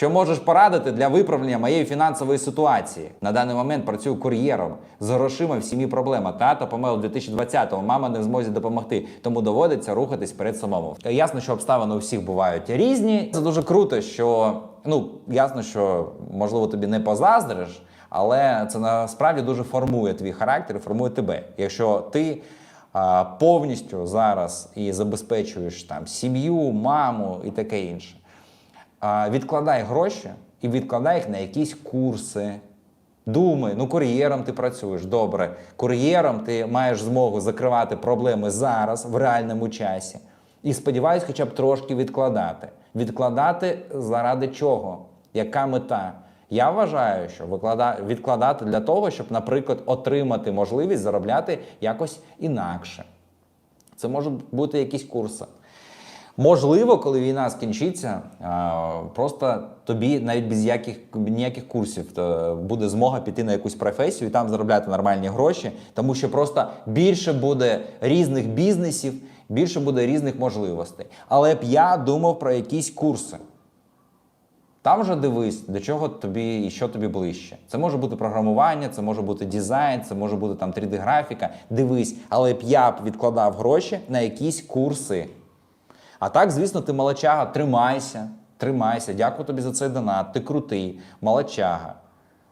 Що можеш порадити для виправлення моєї фінансової ситуації? На даний момент працюю кур'єром з грошима в сім'ї проблема. Тато помер у 2020-му, мама не в змозі допомогти, тому доводиться рухатись вперед самому. Ясно, що обставини у всіх бувають різні. Це дуже круто, що ну ясно, що можливо тобі не позаздриш, але це насправді дуже формує твій характер, формує тебе. Якщо ти повністю зараз і забезпечуєш там сім'ю, маму і таке інше. Відкладай гроші і відкладай їх на якісь курси. Думай, ну кур'єром ти працюєш добре. Кур'єром ти маєш змогу закривати проблеми зараз, в реальному часі. І сподіваюсь, хоча б трошки відкладати. Відкладати заради чого? Яка мета? Я вважаю, що відкладати для того, щоб, наприклад, отримати можливість заробляти якось інакше. Це можуть бути якісь курси. Можливо, коли війна скінчиться, просто тобі навіть без яких, ніяких курсів буде змога піти на якусь професію і там заробляти нормальні гроші, тому що просто більше буде різних бізнесів, більше буде різних можливостей. Але б я думав про якісь курси. Там вже дивись, до чого тобі і що тобі ближче. Це може бути програмування, це може бути дизайн, це може бути там 3D-графіка. Дивись, але б я б відкладав гроші на якісь курси. А так, звісно, ти малачага, тримайся, тримайся. Дякую тобі за цей донат. Ти крутий, малачага.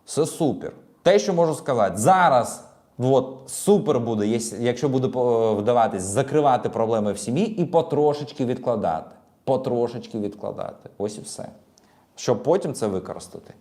Все супер. Те, що можу сказати, зараз от, супер буде, якщо буде вдаватись закривати проблеми в сім'ї і потрошечки відкладати. Потрошечки відкладати. Ось і все. Щоб потім це використати.